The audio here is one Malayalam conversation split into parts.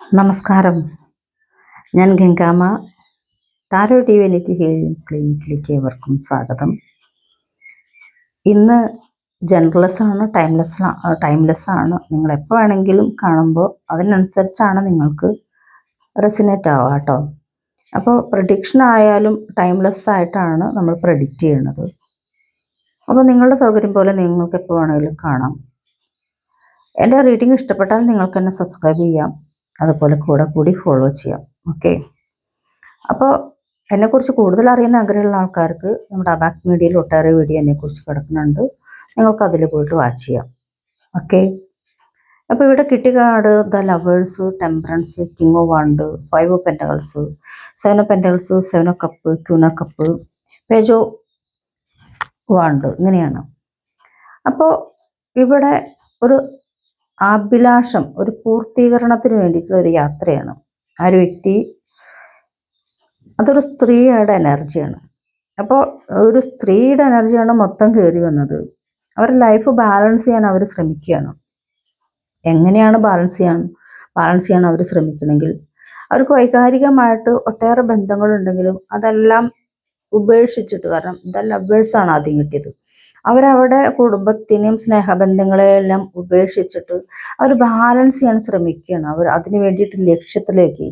നമസ്കാരം. ഞാൻ ഗംഗാമ ടാരോ ഡിവിനിറ്റി ഹീലിംഗ് ക്ലിനിക്കിലേക്ക് ഏവർക്കും സ്വാഗതം. ഇന്ന് ജനറലെസ്സാണ് ആണ് ടൈംലെസ് ടൈംലെസ് ആണ്. നിങ്ങൾ എപ്പോൾ വേണമെങ്കിലും കാണുമ്പോൾ അതിനനുസരിച്ചാണ് നിങ്ങൾക്ക് റെസിനേറ്റ് ആവുക കേട്ടോ. അപ്പോൾ പ്രഡിക്ഷൻ ആയാലും ടൈംലെസ് ആയിട്ടാണ് നമ്മൾ പ്രഡിക്റ്റ് ചെയ്യുന്നത്. അപ്പോൾ നിങ്ങളുടെ സൗകര്യം പോലെ നിങ്ങൾക്ക് എപ്പോൾ വേണമെങ്കിലും കാണാം. എന്റെ റീഡിംഗ് ഇഷ്ടപ്പെട്ടാൽ നിങ്ങൾക്ക് എന്നെ സബ്സ്ക്രൈബ് ചെയ്യാം. അതുപോലെ കൂടെ കൂടി ഫോളോ ചെയ്യാം. ഓക്കെ അപ്പോൾ എന്നെക്കുറിച്ച് കൂടുതൽ അറിയാൻ ആഗ്രഹമുള്ള ആൾക്കാർക്ക് നമ്മുടെ അബാക് മീഡിയയിൽ ഒട്ടേറെ വീഡിയോ എന്നെക്കുറിച്ച് കിടക്കുന്നുണ്ട്. നിങ്ങൾക്ക് അതിൽ പോയിട്ട് വാച്ച് ചെയ്യാം. ഓക്കെ അപ്പോൾ ഇവിടെ card the lovers temperance king of wand five of pentacles seven of pentacles seven of cup queen cup പേജോ wand ഇങ്ങനെയാണ്. അപ്പോൾ ഇവിടെ ഒരു അഭിലാഷം ഒരു പൂർത്തീകരണത്തിന് വേണ്ടിയിട്ടുള്ള ഒരു യാത്രയാണ്. ആ ഒരു വ്യക്തി അതൊരു സ്ത്രീയുടെ എനർജിയാണ്. അപ്പോൾ ഒരു സ്ത്രീയുടെ എനർജിയാണ് മൊത്തം കയറി വന്നത്. അവരുടെ ലൈഫ് ബാലൻസ് ചെയ്യാൻ അവർ ശ്രമിക്കുകയാണ്. എങ്ങനെയാണ് ബാലൻസ് ചെയ്യാൻ ബാലൻസ് ചെയ്യാൻ അവർ ശ്രമിക്കണമെങ്കിൽ അവർക്ക് വൈകാരികമായിട്ട് ഒട്ടേറെ ബന്ധങ്ങളുണ്ടെങ്കിലും അതെല്ലാം ഉപേക്ഷിച്ചിട്ട് കാരണം ഇതെല്ലാം ലവേഴ്സാണ് ആദ്യം കിട്ടിയത്. അവരവിടെ കുടുംബത്തിനെയും സ്നേഹബന്ധങ്ങളെയെല്ലാം ഉപേക്ഷിച്ചിട്ട് അവർ ബാലൻസ് ചെയ്യാൻ ശ്രമിക്കുകയാണ്. അവർ അതിനു വേണ്ടിയിട്ട് ലക്ഷ്യത്തിലേക്ക്.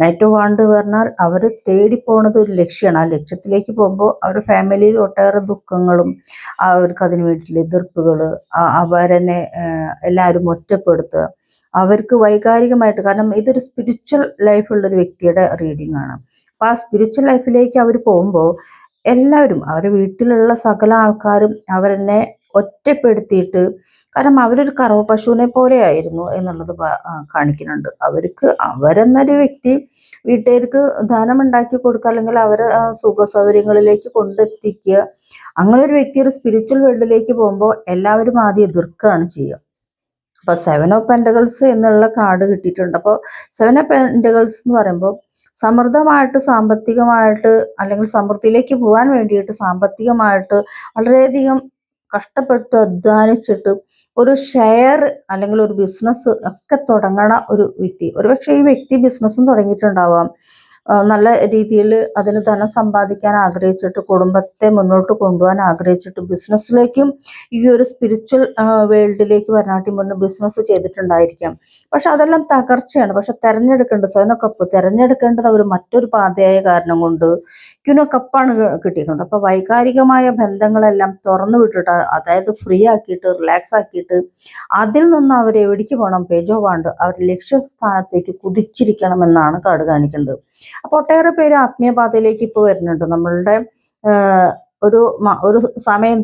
നൈറ്റ് വാണ്ട് പറഞ്ഞാൽ അവർ തേടിപ്പോണത് ഒരു ലക്ഷ്യമാണ്. ആ ലക്ഷ്യത്തിലേക്ക് പോകുമ്പോൾ അവരുടെ ഫാമിലിയിൽ ഒട്ടേറെ ദുഃഖങ്ങളും അവർക്ക് അതിന് വേണ്ടിയിട്ടുള്ള എതിർപ്പുകൾ അവരെന്നെ എല്ലാവരും ഒറ്റപ്പെടുത്തുക. അവർക്ക് വൈകാരികമായിട്ട് കാരണം ഇതൊരു സ്പിരിച്വൽ ലൈഫുള്ള ഒരു വ്യക്തിയുടെ റീഡിംഗ് ആണ്. അപ്പോൾ ആ സ്പിരിച്വൽ ലൈഫിലേക്ക് അവർ പോകുമ്പോൾ എല്ലാവരും അവരുടെ വീട്ടിലുള്ള സകല ആൾക്കാരും അവരെന്നെ ഒറ്റപ്പെടുത്തിയിട്ട് കാരണം അവരൊരു കറവ പശുവിനെ പോലെയായിരുന്നു എന്നുള്ളത് കാണിക്കുന്നുണ്ട്. അവർക്ക് അവരെന്നൊരു വ്യക്തി വീട്ടുകാർക്ക് ധനം ഉണ്ടാക്കി കൊടുക്കുക അല്ലെങ്കിൽ അവരെ സുഖ സൗകര്യങ്ങളിലേക്ക് കൊണ്ടെത്തിക്കുക. അങ്ങനെ ഒരു വ്യക്തി ഒരു സ്പിരിച്വൽ വേൾഡിലേക്ക് പോകുമ്പോൾ എല്ലാവരും ആദ്യം എതിർക്കുകയാണ് ചെയ്യുക. അപ്പോൾ സെവൻ ഓഫ് പെൻഡകൾസ് എന്നുള്ള കാർഡ് കിട്ടിയിട്ടുണ്ട്. അപ്പോൾ സെവൻ ഓഫ് പെൻഡകൾസ് എന്ന് പറയുമ്പോൾ സമൃദ്ധമായിട്ട് സാമ്പത്തികമായിട്ട് അല്ലെങ്കിൽ സമൃദ്ധിയിലേക്ക് പോകാൻ വേണ്ടിയിട്ട് സാമ്പത്തികമായിട്ട് വളരെയധികം കഷ്ടപ്പെട്ട് അധ്വാനിച്ചിട്ട് ഒരു ഷെയർ അല്ലെങ്കിൽ ഒരു ബിസിനസ് ഒക്കെ തുടങ്ങണ ഒരു വ്യക്തി. ഒരുപക്ഷെ ഈ വ്യക്തി ബിസിനസ്സും തുടങ്ങിയിട്ടുണ്ടാവാം. നല്ല രീതിയിൽ അതിന് ധനം സമ്പാദിക്കാൻ ആഗ്രഹിച്ചിട്ട് കുടുംബത്തെ മുന്നോട്ട് കൊണ്ടുപോകാൻ ആഗ്രഹിച്ചിട്ട് ബിസിനസ്സിലേക്കും ഈ ഒരു സ്പിരിച്വൽ വേൾഡിലേക്ക് വരണാട്ടി മുന്നേ ബിസിനസ് ചെയ്തിട്ടുണ്ടായിരിക്കാം. പക്ഷെ അതെല്ലാം തകർച്ചയാണ്. പക്ഷെ തെരഞ്ഞെടുക്കേണ്ടത് സ്വനക്കപ്പ് തെരഞ്ഞെടുക്കേണ്ടത് അവർ മറ്റൊരു പാതയായ കാരണം കൊണ്ട് ക്യൂനോ കപ്പാണ് കിട്ടിയിരിക്കുന്നത് അപ്പൊ വൈകാരികമായ ബന്ധങ്ങളെല്ലാം തുറന്നു വിട്ടിട്ട് അതായത് ഫ്രീ ആക്കിയിട്ട് റിലാക്സ് ആക്കിയിട്ട് അതിൽ നിന്ന് അവർ എവിടേക്ക് പോകണം? പേജോ വാണ്ട്. അവർ ലക്ഷ്യസ്ഥാനത്തേക്ക് കുതിച്ചിരിക്കണം എന്നാണ് കാർഡ് കാണിക്കുന്നത്. അപ്പോൾ ഒട്ടേറെ പേര് ആത്മീയപാതയിലേക്ക് ഇപ്പോൾ വരുന്നുണ്ട്. നമ്മളുടെ ഒരു ഒരു സമയം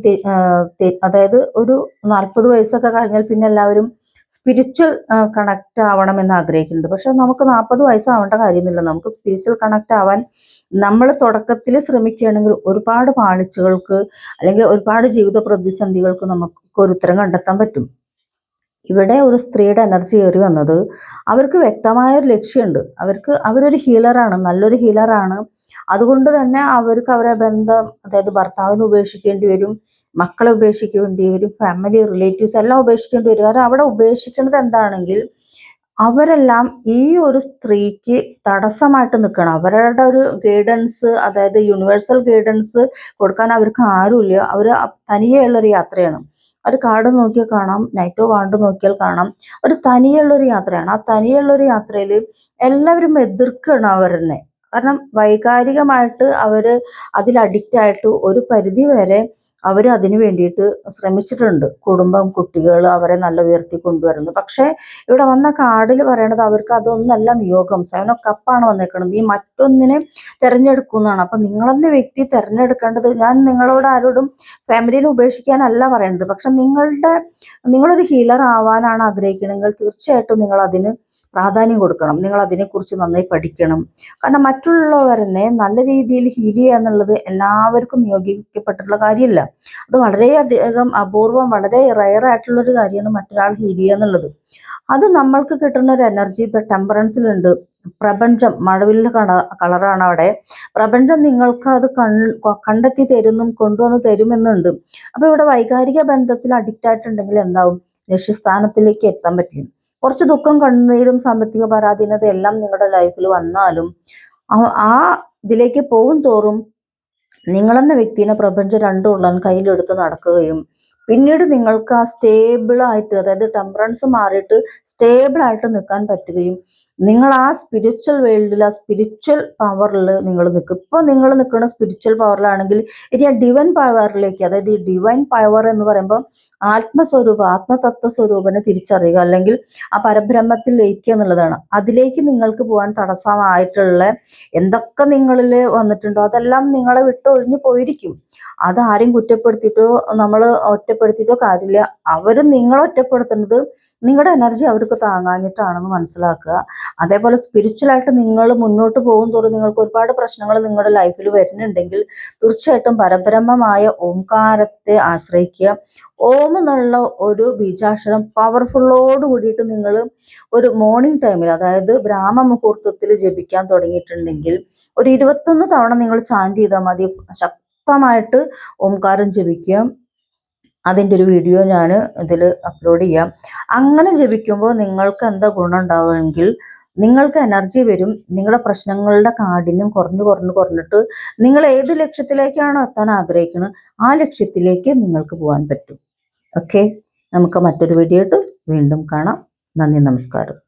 അതായത് ഒരു നാൽപ്പത് വയസ്സൊക്കെ കഴിഞ്ഞാൽ പിന്നെ എല്ലാവരും സ്പിരിച്വൽ കണക്ട് എന്ന് ആഗ്രഹിക്കുന്നുണ്ട്. പക്ഷെ നമുക്ക് നാൽപ്പത് വയസ്സാവേണ്ട കാര്യമൊന്നുമില്ല. നമുക്ക് സ്പിരിച്വൽ കണക്ട് ആവാൻ നമ്മൾ തുടക്കത്തിൽ ശ്രമിക്കുകയാണെങ്കിൽ ഒരുപാട് പാളിച്ചകൾക്ക് അല്ലെങ്കിൽ ഒരുപാട് ജീവിത പ്രതിസന്ധികൾക്ക് നമുക്ക് ഒരു ഉത്തരം കണ്ടെത്താൻ പറ്റും. ഇവിടെ ഒരു സ്ത്രീയുടെ എനർജി കയറി വന്നത് അവർക്ക് വ്യക്തമായ ഒരു ലക്ഷ്യമുണ്ട്. അവർക്ക് അവരൊരു ഹീലറാണ് നല്ലൊരു ഹീലറാണ്. അതുകൊണ്ട് തന്നെ അവർക്ക് അവരെ ബന്ധം അതായത് ഭർത്താവിനെ ഉപേക്ഷിക്കേണ്ടി വരും മക്കളെ ഉപേക്ഷിക്കേണ്ടി വരും ഫാമിലി റിലേറ്റീവ്സ് എല്ലാം ഉപേക്ഷിക്കേണ്ടി വരും. കാരണം അവിടെ ഉപേക്ഷിക്കുന്നത് എന്താണെങ്കിൽ അവരെല്ലാം ഈ ഒരു സ്ത്രീക്ക് തടസ്സമായിട്ട് നിൽക്കണം. അവരുടെ ഒരു ഗൈഡൻസ് അതായത് യൂണിവേഴ്സൽ ഗൈഡൻസ് കൊടുക്കാൻ അവർക്ക് ആരുമില്ല. അവർ തനിയെയുള്ളൊരു യാത്രയാണ്. ഒരു കാട് നോക്കിയാൽ കാണാം നൈറ്റോ വാണ്ട് നോക്കിയാൽ കാണാം. ഒരു തനിയുള്ളൊരു യാത്രയാണ്. ആ തനിയുള്ളൊരു യാത്രയിൽ എല്ലാവരും എതിർക്കണം അവരെന്നെ. കാരണം വൈകാരികമായിട്ട് അവർ അതിൽ അഡിക്റ്റ് ആയിട്ട് ഒരു പരിധി വരെ അവർ അതിനു വേണ്ടിയിട്ട് ശ്രമിച്ചിട്ടുണ്ട്. കുടുംബം കുട്ടികൾ അവരെ നല്ല ഉയർത്തി കൊണ്ടുവരുന്നു പക്ഷേ ഇവിടെ വന്ന കാർഡിൽ പറയണത് അവർക്ക് അതൊന്നല്ല നിയോഗം. സെവൻ ഓഫ് കപ്പാണ് വന്നേക്കുന്നത് നീ മറ്റൊന്നിനെ തിരഞ്ഞെടുക്കുന്നതാണ് അപ്പം നിങ്ങളെന്ന വ്യക്തി തിരഞ്ഞെടുക്കേണ്ടത് ഞാൻ നിങ്ങളോട് ആരോടും ഫാമിലിനെ ഉപേക്ഷിക്കാനല്ല പറയുന്നത് പക്ഷെ നിങ്ങളുടെ നിങ്ങളൊരു ഹീലർ ആവാനാണ് ആഗ്രഹിക്കണമെങ്കിൽ തീർച്ചയായിട്ടും നിങ്ങൾ അതിന് പ്രാധാന്യം കൊടുക്കണം. നിങ്ങൾ അതിനെക്കുറിച്ച് നന്നായി പഠിക്കണം. കാരണം മറ്റുള്ളവരെ നല്ല രീതിയിൽ ഹീൽ ചെയ്യുക എന്നുള്ളത് എല്ലാവർക്കും നിയോഗിക്കപ്പെട്ടിട്ടുള്ള കാര്യമല്ല. അത് വളരെയധികം അപൂർവം വളരെ റയർ ആയിട്ടുള്ളൊരു കാര്യമാണ് മറ്റൊരാൾ ചെയ്യുക എന്നുള്ളത്. അത് നമ്മൾക്ക് കിട്ടുന്ന ഒരു എനർജി ടെമ്പറൻസിലുണ്ട്. പ്രപഞ്ചം മഴവില്ല കളറാണ് അവിടെ. പ്രപഞ്ചം നിങ്ങൾക്ക് അത് കണ്ടെത്തി തരുന്നും കൊണ്ടുവന്ന് തരുമെന്നുണ്ട്. അപ്പോൾ ഇവിടെ വൈകാരിക ബന്ധത്തിൽ അഡിക്റ്റ് ആയിട്ടുണ്ടെങ്കിൽ എന്താവും? ലക്ഷ്യസ്ഥാനത്തിലേക്ക് എത്താൻ പറ്റില്ല. കുറച്ച് ദുഃഖം കണ്ണീരും സാമ്പത്തിക പരാധീനത എല്ലാം നിങ്ങളുടെ ലൈഫിൽ വന്നാലും ആ ഇതിലേക്ക് പോകും തോറും നിങ്ങളെന്ന വ്യക്തിനെ പ്രപഞ്ചം രണ്ടും ഉള്ളൻ കയ്യിലെടുത്ത് നടക്കുകയും പിന്നീട് നിങ്ങൾക്ക് ആ സ്റ്റേബിൾ ആയിട്ട് അതായത് ടെമ്പറൻസ് മാറിയിട്ട് സ്റ്റേബിൾ ആയിട്ട് നിൽക്കാൻ പറ്റുകയും നിങ്ങൾ ആ സ്പിരിച്വൽ വേൾഡിൽ ആ സ്പിരിച്വൽ പവറിൽ നിങ്ങൾ നിൽക്കും. ഇപ്പോൾ നിങ്ങൾ നിൽക്കുന്ന സ്പിരിച്വൽ പവറിലാണെങ്കിൽ ഇനി ആ ഡിവൈൻ പവറിലേക്ക് അതായത് ഈ ഡിവൈൻ പവർ എന്ന് പറയുമ്പോൾ ആത്മസ്വരൂപം ആത്മതത്വ സ്വരൂപനെ തിരിച്ചറിയുക അല്ലെങ്കിൽ ആ പരബ്രഹ്മത്തിൽ ലയിക്കുക എന്നുള്ളതാണ്. അതിലേക്ക് നിങ്ങൾക്ക് പോകാൻ തടസ്സമായിട്ടുള്ള എന്തൊക്കെ നിങ്ങളിൽ വന്നിട്ടുണ്ടോ അതെല്ലാം നിങ്ങളെ വിട്ടൊഴിഞ്ഞു പോയിരിക്കും. അതാരും കുറ്റപ്പെടുത്തിയിട്ടോ നമ്മൾ ഒറ്റപ്പെടുത്തിയിട്ടോ കാര്യമില്ല. അവർ നിങ്ങളെ ഒറ്റപ്പെടുത്തുന്നത് നിങ്ങളുടെ എനർജി അവർക്ക് താങ്ങാഞ്ഞിട്ടാണെന്ന് മനസ്സിലാക്കുക. അതേപോലെ സ്പിരിച്വലായിട്ട് നിങ്ങൾ മുന്നോട്ട് പോകും തോറും നിങ്ങൾക്ക് ഒരുപാട് പ്രശ്നങ്ങൾ നിങ്ങളുടെ ലൈഫിൽ വരുന്നുണ്ടെങ്കിൽ തീർച്ചയായിട്ടും പരബ്രഹ്മമായ ഓംകാരത്തെ ആശ്രയിക്കുക. ഓം എന്നുള്ള ഒരു ബീജാക്ഷരം പവർഫുള്ളോട് കൂടിയിട്ട് നിങ്ങൾ ഒരു മോർണിംഗ് ടൈമിൽ അതായത് ബ്രാഹ്മ മുഹൂർത്തത്തിൽ ജപിക്കാൻ തുടങ്ങിയിട്ടുണ്ടെങ്കിൽ ഒരു ഇരുപത്തൊന്ന് തവണ നിങ്ങൾ ചാന്റ് ചെയ്താൽ മതി. ശക്തമായിട്ട് ഓംകാരം ജപിക്കുക. അതിന്റെ ഒരു വീഡിയോ ഞാൻ ഇതിൽ അപ്ലോഡ് ചെയ്യാം. അങ്ങനെ ജപിക്കുമ്പോൾ നിങ്ങൾക്ക് എന്താ ഗുണം ഉണ്ടാവുമെങ്കിൽ നിങ്ങൾക്ക് എനർജി വരും നിങ്ങളുടെ പ്രശ്നങ്ങളുടെ കാഠിന്യം കുറഞ്ഞു കുറഞ്ഞു കുറഞ്ഞിട്ട് നിങ്ങൾ ഏത് ലക്ഷ്യത്തിലേക്കാണോ എത്താൻ ആഗ്രഹിക്കുന്നത് ആ ലക്ഷ്യത്തിലേക്ക് നിങ്ങൾക്ക് പോകാൻ പറ്റും. ഓക്കെ നമുക്ക് മറ്റൊരു വീഡിയോ വീണ്ടും കാണാം. നന്ദി നമസ്കാരം.